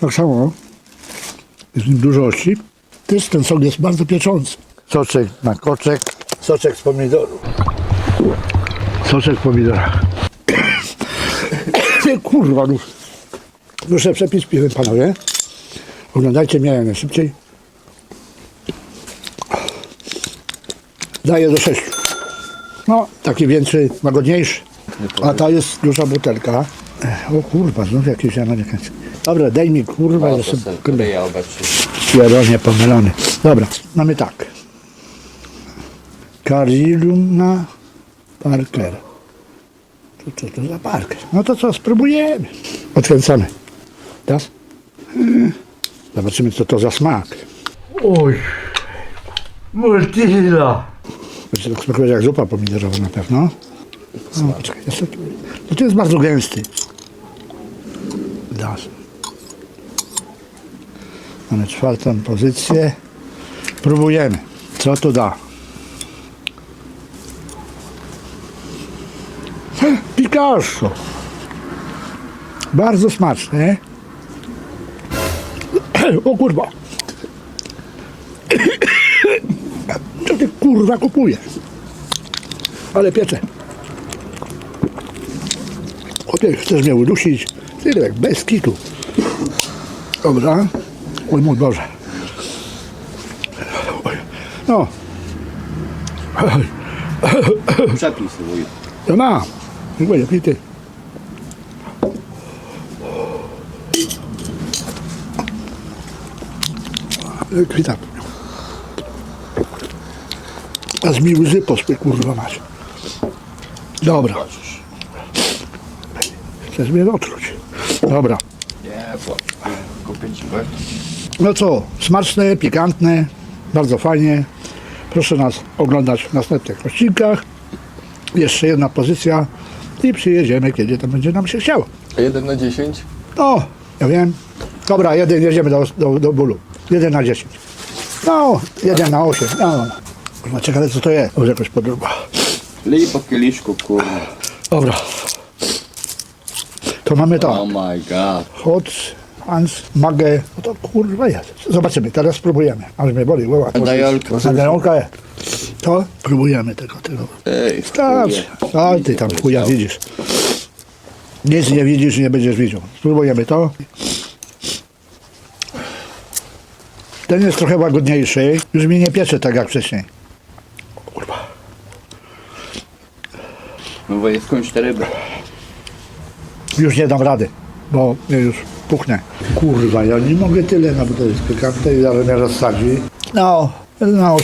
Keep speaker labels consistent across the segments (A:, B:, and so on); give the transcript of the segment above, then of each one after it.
A: Tak samo. Jest w nim dużo ości. Też ten sok jest bardzo pieczący. Soczek na koczek. Soczek z pomidoru. Soczek pomidora. Kurwa, no. Muszę przepis piwem, panowie. Oglądajcie mnie jak najszybciej. Daję do sześciu. No, taki więcej, łagodniejszy. A ta jest duża butelka. O kurwa, znów jakieś amerykańskie. Dobra, daj mi kurwa,
B: to
A: jestem kurwa,
B: obecnie.
A: świadomie pomylony. Dobra, mamy tak. Cariluna Parker. To co to za Parker? No to co, spróbujemy. Odkręcamy. Teraz? Zobaczymy, co to za smak.
C: Oj, multila.
A: Będzie tak smakować jak zupa pomidorowa na pewno. No, poczekaj, jeszcze. No to jest bardzo gęsty. Das. Mamy czwartą pozycję. Próbujemy. Co to da? Picasso. Bardzo smaczne. O kurwa. Co ty kurwa kupujesz? Ale piecze. Chłopie, chcesz mnie udusić? Tyle, bez kitu. Dobra. Oj mój Boże. Oj. No. Oj,
B: Przepis wuj.
A: to mam. Dziękuję, pity. Kwita. Aż mi łzy pospy, kurwa mać. Dobra. Chcesz mnie otruć. Dobra.
B: Kupię ci łeb.
A: No co, smaczne, pikantne, bardzo fajnie. Proszę nas oglądać w następnych odcinkach. Jeszcze jedna pozycja i przyjedziemy, kiedy to będzie nam się chciało.
B: A 1 na 10?
A: No, ja wiem. Dobra, jeden jedziemy do, do, do bólu. Jeden na dziesięć. No, jeden na osiem. No, no. Kurwa, ciekawe co to jest. Może jakoś podróba.
B: Lij po kieliszku, kurwa.
A: Dobra. To mamy tak.
B: Oh my god.
A: Hot, Hans, Magę. No to kurwa jest. Zobaczymy, teraz spróbujemy. Aż mnie boli głowa.
B: Dajolka.
A: Dajolka jest. To próbujemy tego, tego.
B: Ej,
A: Starczy. A ty tam chuja widzisz. Nic nie widzisz nie będziesz widział. Spróbujemy to. Ten jest trochę łagodniejszy. Już mi nie piecze tak jak wcześniej. Kurwa.
B: No bo jest kończ te ryby.
A: Już nie dam rady, bo już puchnę. Kurwa, ja nie mogę tyle na butelce pikantnej, ale mnie rozsadzi. No, no.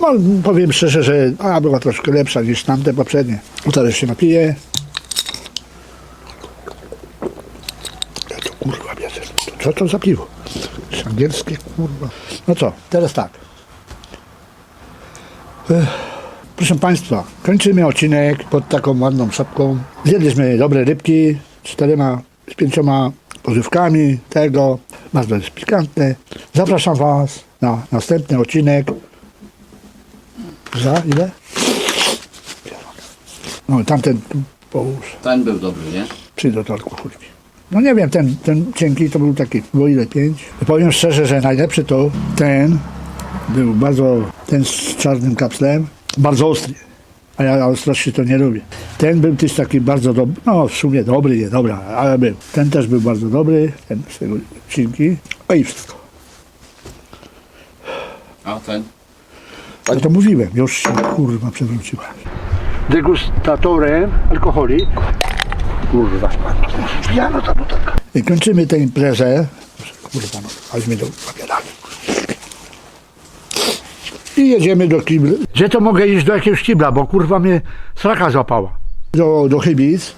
A: No, powiem szczerze, że a, była troszkę lepsza niż tamte poprzednie. Teraz się napiję. Ja to kurwa bierze. Co to za piwo? Angielskie kurwa. No co, teraz tak. Ech, Proszę Państwa, kończymy odcinek pod taką ładną szapką. Zjedliśmy dobre rybki z czterema, z pięcioma pożywkami tego. Bardzo jest pikantne. Zapraszam Was na następny odcinek. Za ile? No tamten połóż.
B: Ten był dobry, nie?
A: Przyjdę do alkoholu. No nie wiem, ten, ten cienki to był taki, było ile pięć. Powiem szczerze, że najlepszy to ten był bardzo, ten z czarnym kapslem, bardzo ostry. A ja ostrości to nie lubię. Ten był też taki bardzo dobry, no w sumie dobry, nie dobra, ale był. Ten też był bardzo dobry, ten z tego cinki. A i wszystko.
B: A ten?
A: Ale to mówiłem, już się kurwa przewróciłem. Degustatorem alkoholi. Kurwa, pijano ta butelka. I kończymy tę imprezę. Kurwa, no, aż mi do papierami. I jedziemy do kibla. Gdzie to mogę iść do jakiegoś kibla, bo kurwa mnie sraka złapała. Do, do Chybic.